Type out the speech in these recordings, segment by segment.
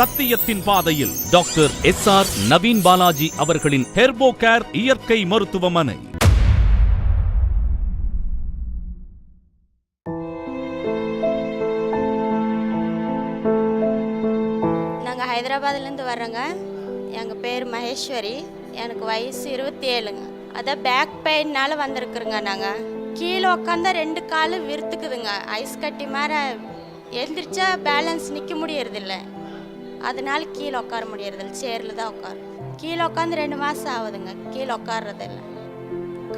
சத்தியத்தின் பாதையில் doctor S R Naveen Balaji அவர்களின் ஹெர்போ கேர் இயற்கை மருத்துவமனை. நாங்கள் ஹைதராபாத்லேருந்து வர்றோங்க. எங்கள் பேர் மகேஸ்வரி. எனக்கு வயசு இருபத்தி ஏழுங்க அதான் பேக் பெயின்னால வந்திருக்குறோங்க நாங்கள் கீழே உட்காந்தா ரெண்டு காலும் விருத்துக்குதுங்க. ஐஸ் கட்டி மாதிரி எழுந்திரிச்சா பேலன்ஸ் நிற்க முடியறதில்ல. அதனால கீழே உட்கார முடியறதில்ல சேரில் தான் உட்காரு கீழே உட்காந்து ரெண்டு மாதம் ஆகுதுங்க கீழே உட்கார்றதில்ல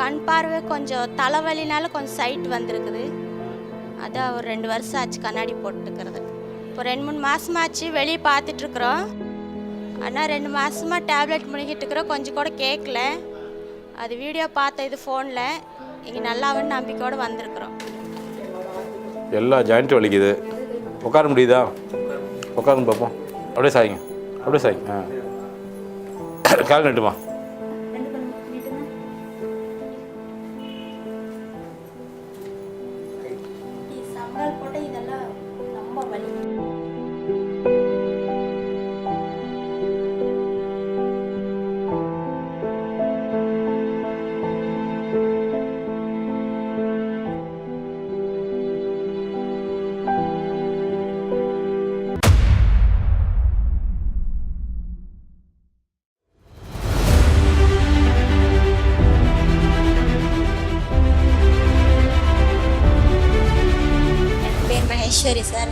கண் பார்வை கொஞ்சம் தலைவலினால கொஞ்சம் சைட் வந்திருக்குது. அதான் ஒரு ரெண்டு வருஷம் ஆச்சு கண்ணாடி போட்டுக்கிறது. இப்போ ரெண்டு மூணு மாசமாச்சு வெளியே பார்த்துட்ருக்குறோம் ஆனால் ரெண்டு மாசமா டேப்லெட் முழுங்கிட்டு இருக்கிறோம் கொஞ்சம் கூட கேட்கல அது வீடியோ பார்த்த இது ஃபோனில் இங்கே நல்லாவன்னு நம்பிக்கையோடு வந்திருக்கிறோம். எல்லா ஜாயிண்ட்டும் வலிக்குது. உட்கார முடியுதா? உட்காந்து பார்ப்போம் அப்படியே சாய்ங்க. அப்படியே சாய்ங்க. ஆ. கால் நட்டுமா?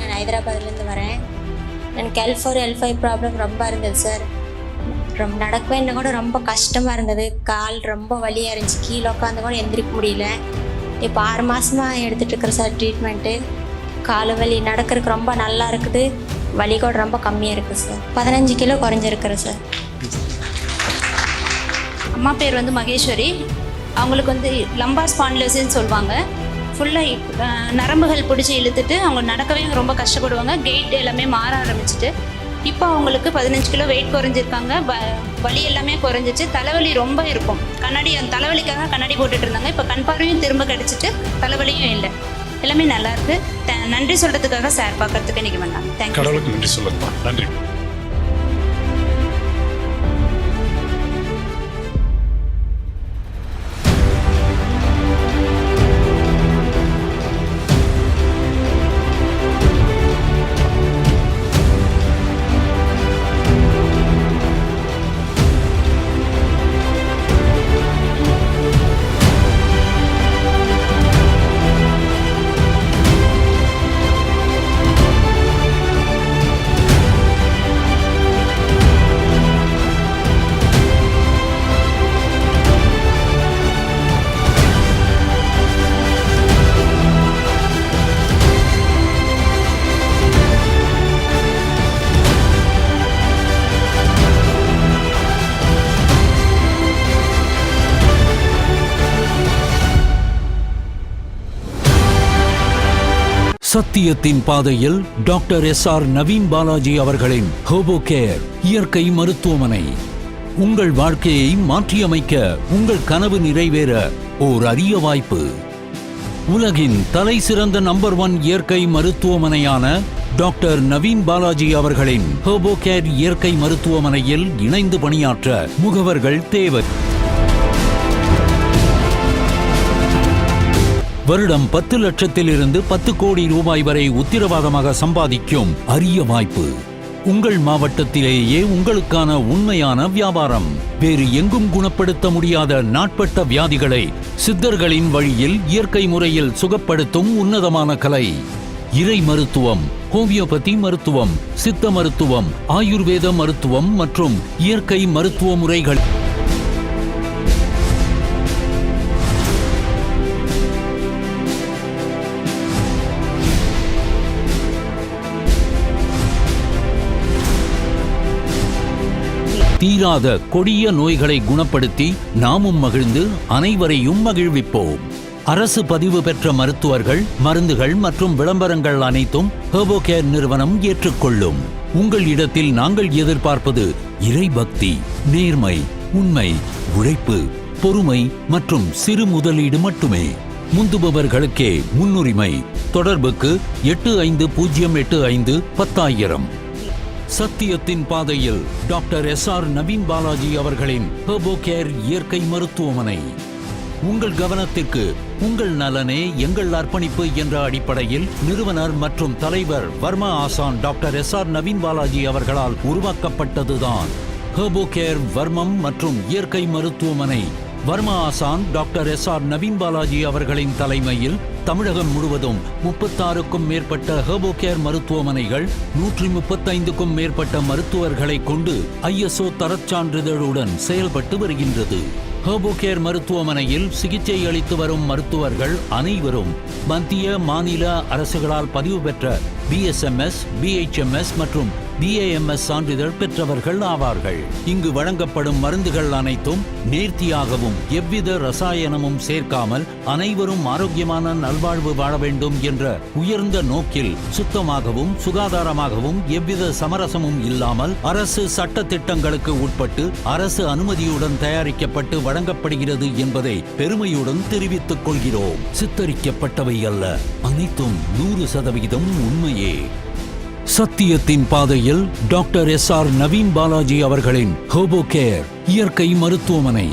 நான் ஹைதராபாத்லேருந்து வரேன். எனக்கு L four L five problem ரொம்ப இருந்தது சார் ரொம்ப நடக்கவே என்ன கூட ரொம்ப கஷ்டமாக இருந்தது. கால் ரொம்ப வலியாக இருந்துச்சு. கீழே உட்காந்து கூட எந்திரிக்க முடியல. இப்போ ஆறு மாதமாக எடுத்துகிட்டு இருக்கிற சார் ட்ரீட்மெண்ட்டு கால் வலி நடக்கிறதுக்கு ரொம்ப நல்லா இருக்குது. வலி கூட ரொம்ப கம்மியாக இருக்குது சார் பதினஞ்சு கிலோ குறைஞ்சிருக்கிறேன் சார் அம்மா பேர் வந்து மகேஸ்வரி. அவங்களுக்கு வந்து லம்பா ஸ்பான்லோசின்னு சொல்லுவாங்க. ஃபுல்லாக நரம்புகள் பிடிச்சி இழுத்துட்டு அவங்க நடக்கவே ரொம்ப கஷ்டப்படுவாங்க. கெயிட் எல்லாமே மாற ஆரம்பிச்சிட்டு. இப்போ அவங்களுக்கு பதினஞ்சு கிலோ வெயிட் குறைஞ்சிருக்காங்க. வ- வலி எல்லாமே குறைஞ்சிச்சு. தலைவலி ரொம்ப இருக்கும். கண்ணாடி அந்த தலைவலிக்காக கண்ணாடி போட்டுட்டு இருந்தாங்க. இப்போ கண் பார்வையும் திரும்ப கிடச்சிட்டு தலைவலியும் இல்லை. எல்லாமே நல்லா இருக்கு. த- நன்றி சொல்றதுக்காக சார் பார்க்கறதுக்கு இன்னைக்கு வந்தாங்க. தேங்க்யூ கடவுளுக்கு நன்றி சொல்லுங்கம்மா. நன்றி. சத்தியத்தின் பாதையில் doctor S R Naveen Balaji அவர்களின் ஹோபோ கேர் இயற்கை மருத்துவமனை. உங்கள் வாழ்க்கையை மாற்றியமைக்க உங்கள் கனவு நிறைவேற ஓர் அரிய வாய்ப்பு. உலகின் தலை சிறந்த நம்பர் ஒன் இயற்கை மருத்துவமனையான டாக்டர் நவீன் பாலாஜி அவர்களின் ஹோபோ கேர் இயற்கை மருத்துவமனையில் இணைந்து பணியாற்ற முகவர்கள் தேவை. வருடம் பத்து லட்சத்திலிருந்து பத்து கோடி ரூபாய் வரை உத்திரவாதமாக சம்பாதிக்கும் அரிய வாய்ப்பு. உங்கள் மாவட்டத்திலேயே உங்களுக்கான உண்மையான வியாபாரம். வேறு எங்கும் குணப்படுத்த முடியாத நாட்பட்ட வியாதிகளை சித்தர்களின் வழியில் இயற்கை முறையில் சுகப்படுத்தும் உன்னதமான கலை. இறை மருத்துவம் ஹோமியோபதி மருத்துவம் சித்த மருத்துவம் ஆயுர்வேத மருத்துவம் மற்றும் இயற்கை மருத்துவ முறைகள் தீராத கொடிய நோய்களை குணப்படுத்தி நாமும் மகிழ்ந்து அனைவரையும் மகிழ்விப்போம். அரசு பதிவு பெற்ற மருத்துவர்கள் மருந்துகள் மற்றும் விளம்பரங்கள் அனைத்தும் ஹெர்போகேர் நிறுவனம் ஏற்றுக்கொள்ளும். உங்கள் இடத்தில் நாங்கள் எதிர்பார்ப்பது இறைபக்தி நேர்மை உண்மை உழைப்பு பொறுமை மற்றும் சிறு முதலீடு மட்டுமே. முந்துபவர்களுக்கே முன்னுரிமை. தொடர்புக்கு எட்டு ஐந்து பூஜ்ஜியம் எட்டு ஐந்து பத்தாயிரம். சத்தியத்தின் பாதையில் doctor S R Naveen Balaji அவர்களின் ஹெர்போ கேர் இயற்கை மருத்துவமனை. உங்கள் கவனத்திற்கு உங்கள் நலனே எங்கள் அர்ப்பணிப்பு என்ற அடிப்படையில் நிறுவனர் மற்றும் தலைவர் வர்மா ஆசான் doctor S R Naveen Balaji அவர்களால் உருவாக்கப்பட்டதுதான். ஹெர்போ கேர் வர்மம் மற்றும் இயற்கை மருத்துவமனை. வர்மா ஆசான் doctor S R Naveen Balaji அவர்களின் தலைமையில் தமிழகம் முழுவதும் முப்பத்தாறுக்கும் மேற்பட்ட ஹெர்போ கேர் மருத்துவமனைகள் நூற்றி முப்பத்தைந்துக்கும் மேற்பட்ட மருத்துவர்களை கொண்டு ஐஎஸ்ஓ தரச்சான்றிதழுடன் செயல்பட்டு வருகின்றது. ஹெர்போ கேர் மருத்துவமனையில் சிகிச்சை அளித்து வரும் மருத்துவர்கள் அனைவரும் மத்திய மாநில அரசுகளால் பதிவு பெற்ற பிஎஸ்எம்எஸ் பிஹெச்எம்எஸ் மற்றும் பிஏஎம்எஸ் சான்றிதழ் பெற்றவர்கள் ஆவார்கள். இங்கு வழங்கப்படும் மருந்துகள் அனைத்தும் நேர்த்தியாகவும் எவ்வித ரசாயனமும் சேர்க்காமல் அனைவரும் ஆரோக்கியமான நல்வாழ்வு வாழ வேண்டும் என்ற உயர்ந்த நோக்கில் சுத்தமாகவும் சுகாதாரமாகவும் எவ்வித சமரசமும் இல்லாமல் அரசு சட்ட திட்டங்களுக்கு உட்பட்டு அரசு அனுமதியுடன் தயாரிக்கப்பட்டு வழங்கப்படுகிறது என்பதை பெருமையுடன் தெரிவித்துக் கொள்கிறோம். சித்தரிக்கப்பட்டவை அல்ல அனைத்தும் நூறு சதவிகிதம் உண்மையே. சத்தியத்தின் பாதையில் doctor S R Naveen Balaji அவர்களின் ஹோபோ கேர் இயற்கை மருத்துவமனை.